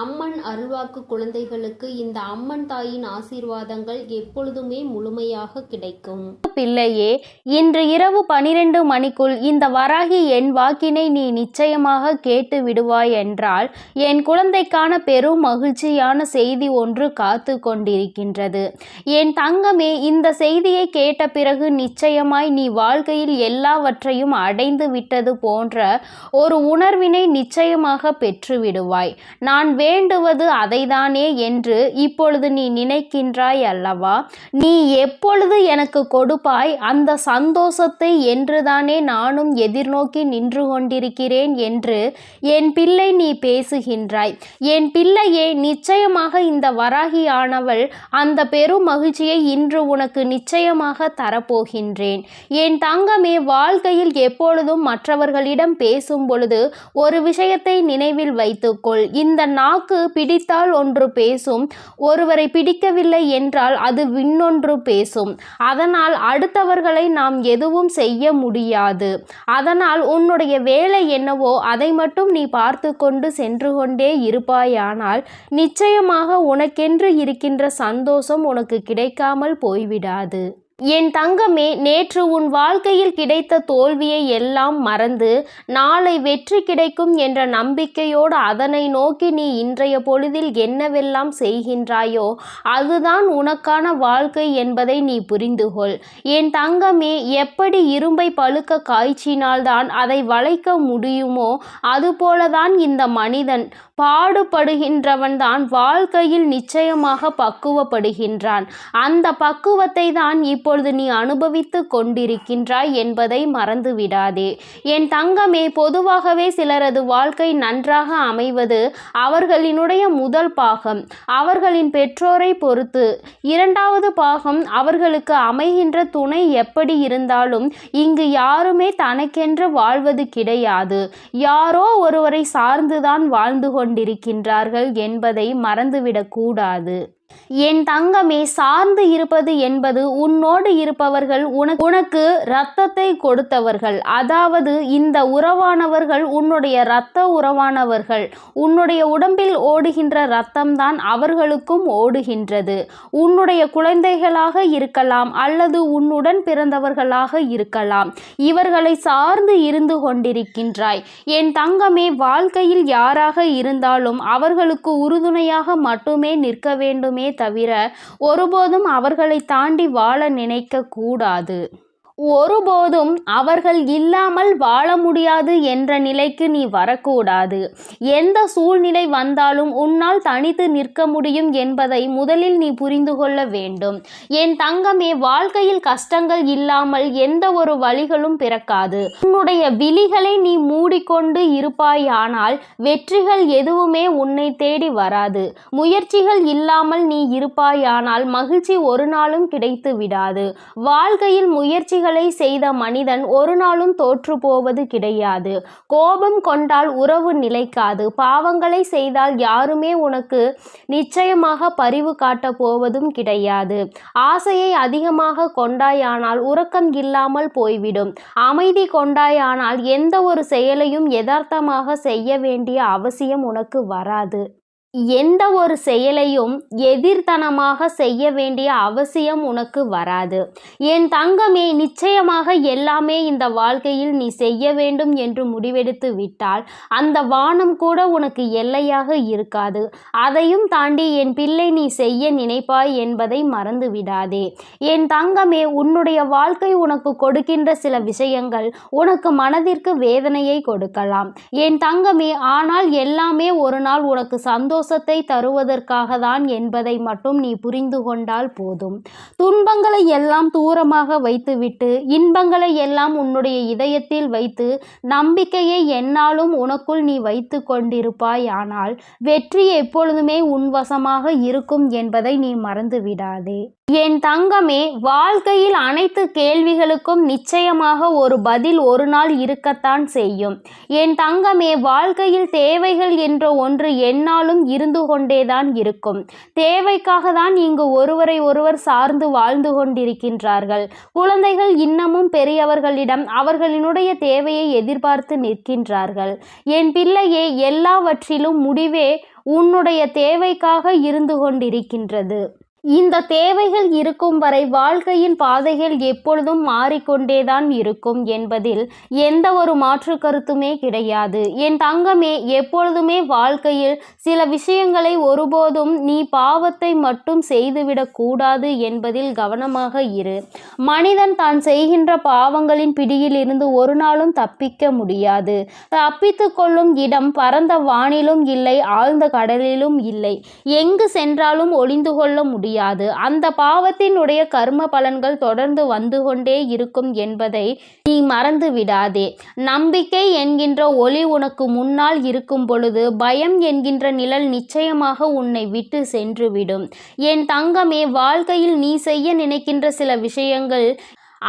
அம்மன் அருள்வாக்கு குழந்தைகளுக்கு இந்த அம்மன் தாயின் ஆசீர்வாதங்கள் எப்பொழுதுமே முழுமையாக கிடைக்கும். பிள்ளையே இன்று இரவு பனிரெண்டு மணிக்குள் இந்த வராகி என் வாக்கினை நீ நிச்சயமாக கேட்டு விடுவாய் என்றால் என் குழந்தைக்கான பெரும் மகிழ்ச்சியான செய்தி ஒன்று காத்து கொண்டிருக்கின்றது. என் தங்கமே இந்த செய்தியை கேட்ட பிறகு நிச்சயமாய் நீ வாழ்க்கையில் எல்லாவற்றையும் அடைந்து விட்டது போன்ற ஒரு உணர்வினை நிச்சயமாக பெற்று விடுவாய் நான் வேண்டுவது அதைதானே என்று இப்பொழுது நீ நினைக்கின்றாய் அல்லவா? நீ எப்பொழுது எனக்கு கொடுப்பாய் அந்த சந்தோஷத்தை என்றுதானே நானும் எதிர்நோக்கி நின்று கொண்டிருக்கிறேன் என்று என் பிள்ளை நீ பேசுகின்றாய். என் பிள்ளையே நிச்சயமாக இந்த வராகியானவள் அந்த பெரும் மகிழ்ச்சியை இன்று உனக்கு நிச்சயமாக தரப்போகின்றேன். என் தங்கமே வாழ்க்கையில் எப்பொழுதும் மற்றவர்களிடம் பேசும் பொழுது ஒரு விஷயத்தை நினைவில் வைத்துக்கொள். இந்த நாள் நாக்கு பிடித்தால் ஒன்று பேசும். ஒருவரை பிடிக்கவில்லை என்றால் அது விண்ணொன்று பேசும். அதனால் அடுத்தவர்களை நாம் எதுவும் செய்ய முடியாது. அதனால் உன்னுடைய வேலை என்னவோ அதை மட்டும் நீ பார்த்து கொண்டு சென்று கொண்டே இருப்பாயானால் நிச்சயமாக உனக்கென்று இருக்கின்ற சந்தோஷம் உனக்கு கிடைக்காமல் போய்விடாது. என் தங்கமே நேற்று உன் வாழ்க்கையில் கிடைத்த தோல்வியை எல்லாம் மறந்து நாளை வெற்றி கிடைக்கும் என்ற நம்பிக்கையோடு அதனை நோக்கி நீ இன்றைய பொழுதில் என்னவெல்லாம் செய்கின்றாயோ அதுதான் உனக்கான வாழ்க்கை என்பதை நீ புரிந்துகொள் என் தங்கமே எப்படி இரும்பை பழுக்க காய்ச்சினால்தான் அதை வளைக்க முடியுமோ அதுபோலதான் இந்த மனிதன் பாடுபடுகின்றவன் தான் வாழ்க்கையில் நிச்சயமாக பக்குவப்படுகின்றான். அந்த பக்குவத்தை தான் இப்பொழுது நீ அனுபவித்து கொண்டிருக்கின்றாய் என்பதை மறந்து விடாதே என் தங்கமே பொதுவாகவே சிலரது வாழ்க்கை நன்றாக அமைவது அவர்களினுடைய முதல் பாகம். அவர்களின் பெற்றோரை பொறுத்து. இரண்டாவது பாகம் அவர்களுக்கு அமைகின்ற துணை எப்படி இருந்தாலும் இங்கு யாருமே தனக்கென்று வாழ்வது கிடையாது. யாரோ ஒருவரை சார்ந்துதான் வாழ்ந்து கொண்டிருக்கின்றார்கள் என்பதை மறந்துவிடக்கூடாது. என் தங்கமே சார்ந்து இருப்பது என்பது உன்னோடு இருப்பவர்கள் உனக்கு உனக்கு இரத்தத்தை கொடுத்தவர்கள். அதாவது இந்த உறவானவர்கள் உன்னுடைய இரத்த உறவானவர்கள். உன்னுடைய உடம்பில் ஓடுகின்ற இரத்தம்தான் அவர்களுக்கும் ஓடுகின்றது. உன்னுடைய குழந்தைகளாக இருக்கலாம் அல்லது உன்னுடன் பிறந்தவர்களாக இருக்கலாம். இவர்களை சார்ந்து இருந்து கொண்டிருக்கின்றாய். என் தங்கமே வாழ்க்கையில் யாராக இருந்தாலும் அவர்களுக்கு உறுதுணையாக மட்டுமே நிற்க வேண்டும் தவிர ஒருபோதும் அவர்களை தாண்டி வாழ நினைக்க கூடாது ஒருபோதும் அவர்கள் இல்லாமல் வாழ முடியாது என்ற நிலைக்கு நீ வரக்கூடாது. எந்த சூழ்நிலை வந்தாலும் உன்னால் தனித்து நிற்க முடியும் என்பதை முதலில் நீ புரிந்து கொள்ள வேண்டும். என் தங்கமே வாழ்க்கையில் கஷ்டங்கள் இல்லாமல் எந்த ஒரு வழிகளும் பிறக்காது. உன்னுடைய விழிகளை நீ மூடிக்கொண்டு இருப்பாயானால் வெற்றிகள் எதுவுமே உன்னை தேடி வராது. முயற்சிகள் இல்லாமல் நீ இருப்பாயானால் மகிழ்ச்சி ஒரு நாளும் கிடைத்து விடாது. வாழ்க்கையில் முயற்சி தீமைகளை செய்த மனிதன் ஒரு நாளும் தோற்று போவது கிடையாது. கோபம் கொண்டால் உறவு நிலைக்காது. பாவங்களை செய்தால் யாருமே உனக்கு நிச்சயமாக பரிவு காட்டப் போவதும் கிடையாது. ஆசையை அதிகமாக கொண்டாயானால் உறக்கம் இல்லாமல் போய்விடும். அமைதி கொண்டாயானால் எந்த ஒரு செயலையும் யதார்த்தமாக செய்ய வேண்டிய அவசியம் உனக்கு வராது. எந்த ஒரு செயலையும் எதிர்த்தனமாக செய்ய வேண்டிய அவசியம் உனக்கு வராது. என் தங்கமே நிச்சயமாக எல்லாமே இந்த வாழ்க்கையில் நீ செய்ய வேண்டும் என்று முடிவெடுத்து விட்டால் அந்த வானம் கூட உனக்கு எல்லையாக இருக்காது. அதையும் தாண்டி என் பிள்ளை நீ செய்ய நினைப்பாய் என்பதை மறந்து விடாதே. என் தங்கமே உன்னுடைய வாழ்க்கை உனக்கு கொடுக்கின்ற சில விஷயங்கள் உனக்கு மனதிற்கு வேதனையை கொடுக்கலாம். என் தங்கமே ஆனால் எல்லாமே ஒரு நாள் உனக்கு சந்தோஷம் சந்தோஷத்தை தருவதற்காக தான் என்பதை மட்டும் நீ புரிந்து கொண்டால் போதும். துன்பங்களை எல்லாம் தூரமாக வைத்துவிட்டு இன்பங்களை எல்லாம் உன்னுடைய இதயத்தில் வைத்து நம்பிக்கையை என்னாலும் உனக்குள் நீ வைத்து கொண்டிருப்பாய். ஆனால் வெற்றி எப்பொழுதுமே உன்வசமாக இருக்கும் என்பதை நீ மறந்து விடாதே என் தங்கமே வாழ்க்கையில் அனைத்து கேள்விகளுக்கும் நிச்சயமாக ஒரு பதில் ஒரு நாள் இருக்கத்தான் செய்யும். என் தங்கமே வாழ்க்கையில் தேவைகள் என்ற ஒன்று என்னாலும் இருந்து கொண்டேதான் இருக்கும். தேவைக்காக தான் இங்கு ஒருவரை ஒருவர் சார்ந்து வாழ்ந்து கொண்டிருக்கின்றார்கள். குழந்தைகள் இன்னமும் பெரியவர்களிடம் அவர்களினுடைய தேவையை எதிர்பார்த்து நிற்கின்றார்கள். என் பிள்ளையே எல்லாவற்றிலும் முடிவே உன்னுடைய தேவைக்காக இருந்து கொண்டிருக்கின்றது. இந்த தேவைகள் இருக்கும் வரை வாழ்க்கையின் பாதைகள் எப்பொழுதும் மாறிக்கொண்டேதான் இருக்கும் என்பதில் எந்த ஒரு மாற்று கருத்துமே கிடையாது. என் தங்கமே எப்பொழுதுமே வாழ்க்கையில் சில விஷயங்களை ஒருபோதும் நீ பாவத்தை மட்டும் செய்துவிடக் கூடாது என்பதில் கவனமாக இரு. மனிதன் தான் செய்கின்ற பாவங்களின் பிடியில் இருந்து ஒரு நாளும் தப்பிக்க முடியாது. தப்பித்து கொள்ளும் இடம் பரந்த வானிலும் இல்லை ஆழ்ந்த கடலிலும் இல்லை. எங்கு சென்றாலும் ஒளிந்து கொள்ள முடியாது. அந்த பாவத்தினுடைய கர்ம பலன்கள் தொடர்ந்து வந்து கொண்டே இருக்கும் என்பதை நீ மறந்து விடாதே. நம்பிக்கை என்கின்ற ஒளி உனக்கு முன்னால் இருக்கும் பொழுது பயம் என்கின்ற நிழல் நிச்சயமாக உன்னை விட்டு சென்றுவிடும் என் தங்கமே வாழ்க்கையில் நீ செய்ய நினைக்கின்ற சில விஷயங்கள்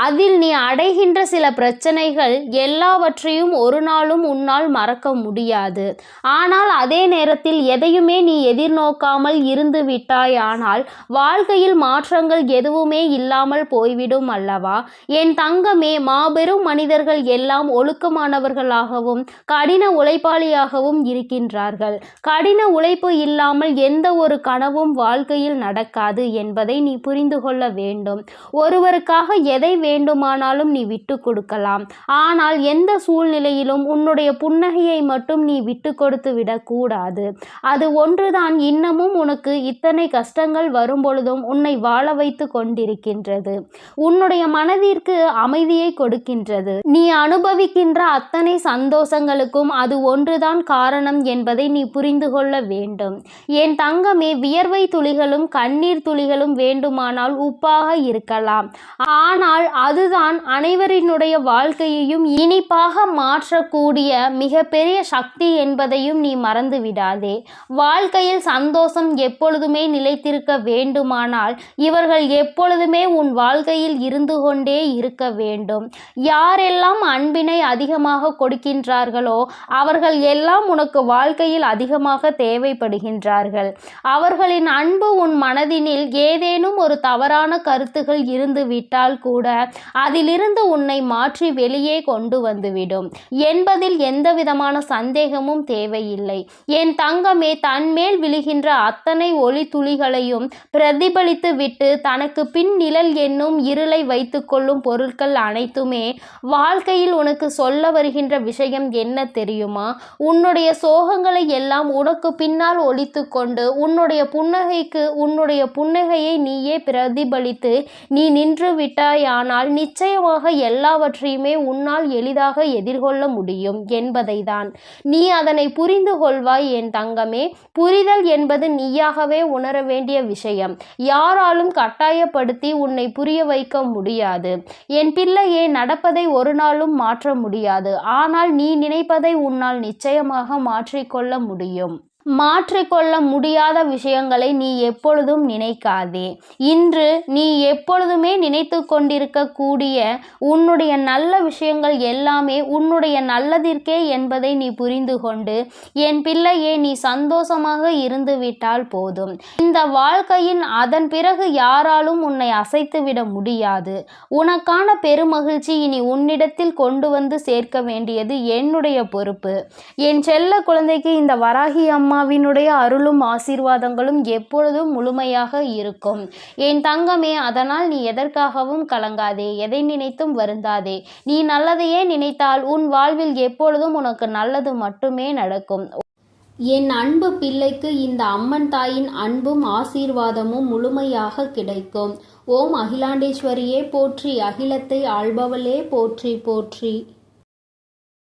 அதில் நீ அடைகின்ற சில பிரச்சனைகள் எல்லாவற்றையும் ஒரு நாளும் உன்னால் மறக்க முடியாது. ஆனால் அதே நேரத்தில் எதையுமே நீ எதிர்நோக்காமல் இருந்து விட்டாயானால் வாழ்க்கையில் மாற்றங்கள் எதுவுமே இல்லாமல் போய்விடும் அல்லவா? என் தங்கமே மாபெரும் மனிதர்கள் எல்லாம் ஒழுக்கமானவர்களாகவும் கடின உழைப்பாளியாகவும் இருக்கின்றார்கள். கடின உழைப்பு இல்லாமல் எந்த ஒரு கனவும் வாழ்க்கையில் நடக்காது என்பதை நீ புரிந்து கொள்ள வேண்டும். ஒருவருக்காக எதை வேண்டுமானாலும் நீ விட்டு கொடுக்கலாம். ஆனால் எந்த சூழ்நிலையிலும் உன்னுடைய புன்னகையை மட்டும் நீ விட்டு கொடுத்து விடக்கூடாது. அது ஒன்றுதான். இன்னமும் உனக்கு இத்தனை கஷ்டங்கள் வரும்பொழுதும் உன்னை வாழ வைத்து கொண்டிருக்கின்றது. உன்னுடைய மனதிற்கு அமைதியை கொடுக்கின்றது. நீ அனுபவிக்கின்ற அத்தனை சந்தோஷங்களுக்கும் அது ஒன்றுதான் காரணம் என்பதை நீ புரிந்து கொள்ள வேண்டும். என் தங்கமே வியர்வை துளிகளும் கண்ணீர் துளிகளும் வேண்டுமானால் உப்பாக இருக்கலாம். ஆனால் அதுதான் அனைவரினுடைய வாழ்க்கையையும் இனிப்பாக மாற்றக்கூடிய மிகப்பெரிய சக்தி என்பதையும் நீ மறந்து விடாதே வாழ்க்கையில் சந்தோஷம் எப்பொழுதுமே நிலைத்திருக்க வேண்டுமானால் இவர்கள் எப்பொழுதுமே உன் வாழ்க்கையில் இருந்து கொண்டே இருக்க வேண்டும். யாரெல்லாம் அன்பினை அதிகமாக கொடுக்கின்றார்களோ அவர்கள் எல்லாம் உனக்கு வாழ்க்கையில் அதிகமாக தேவைப்படுகின்றார்கள். அவர்களின் அன்பு உன் மனதினில் ஏதேனும் ஒரு தவறான கருத்துகள் இருந்து விட்டால் கூட அதிலிருந்து உன்னை மாற்றி வெளியே கொண்டு வந்துவிடும். என்பதில் எந்த விதமான சந்தேகமும் தேவையில்லை. என் தங்கமே தன்மேல் விழுகின்ற அத்தனை ஒளி துளிகளையும் பிரதிபலித்து விட்டு தனக்கு பின் நிழல் என்னும் இருளை வைத்துக்கொள்ளும் பொருட்கள் அனைத்துமே வாழ்க்கையில் உனக்கு சொல்ல வருகின்ற விஷயம் என்ன தெரியுமா? உன்னுடைய சோகங்களை எல்லாம் உனக்கு பின்னால் ஒழித்து கொண்டு உன்னுடைய புன்னகைக்கு உன்னுடைய புன்னகையை நீயே பிரதிபலித்து நீ நின்று ஆனால் நிச்சயமாக எல்லாவற்றையுமே உன்னால் எளிதாக எதிர்கொள்ள முடியும் என்பதை தான் நீ அதனை புரிந்து கொள்வாய் என் தங்கமே. புரிதல் என்பது நீயாகவே உணர வேண்டிய விஷயம். யாராலும் கட்டாயப்படுத்தி உன்னை புரிய வைக்க முடியாது. என் பிள்ளையே நடப்பதை ஒரு நாளும் மாற்ற முடியாது. ஆனால் நீ நினைப்பதை உன்னால் நிச்சயமாக மாற்றிக்கொள்ள முடியும். மாற்றிக்கொள்ள முடியாத விஷயங்களை நீ எப்பொழுதும் நினைக்காதே. இன்று நீ எப்பொழுதுமே நினைத்து கொண்டிருக்கக்கூடிய உன்னுடைய நல்ல விஷயங்கள் எல்லாமே உன்னுடைய நல்லதிற்கே என்பதை நீ புரிந்து கொண்டு என் பிள்ளையே நீ சந்தோஷமாக இருந்து விட்டால் போதும். இந்த வாழ்க்கையின் அதன் பிறகு யாராலும் உன்னை அசைத்துவிட முடியாது. உனக்கான பெருமகிழ்ச்சி இனி உன்னிடத்தில் கொண்டு வந்து சேர்க்க வேண்டியது என்னுடைய பொறுப்பு. என் செல்ல குழந்தைக்கு இந்த வராகி அம்மா அம்மாவினுடைய அருளும் ஆசீர்வாதங்களும் எப்பொழுதும் முழுமையாக இருக்கும். என் தங்கமே அதனால் நீ எதற்காகவும் கலங்காதே எதை நினைத்தும் வருந்தாதே. நீ நல்லதையே நினைத்தால் உன் வாழ்வில் எப்பொழுதும் உனக்கு நல்லது மட்டுமே நடக்கும். என் அன்பு பிள்ளைக்கு இந்த அம்மன் தாயின் அன்பும் ஆசீர்வாதமும் முழுமையாக கிடைக்கும். ஓம் அகிலாண்டேஸ்வரியே போற்றி அகிலத்தை ஆள்பவளே போற்றி போற்றி.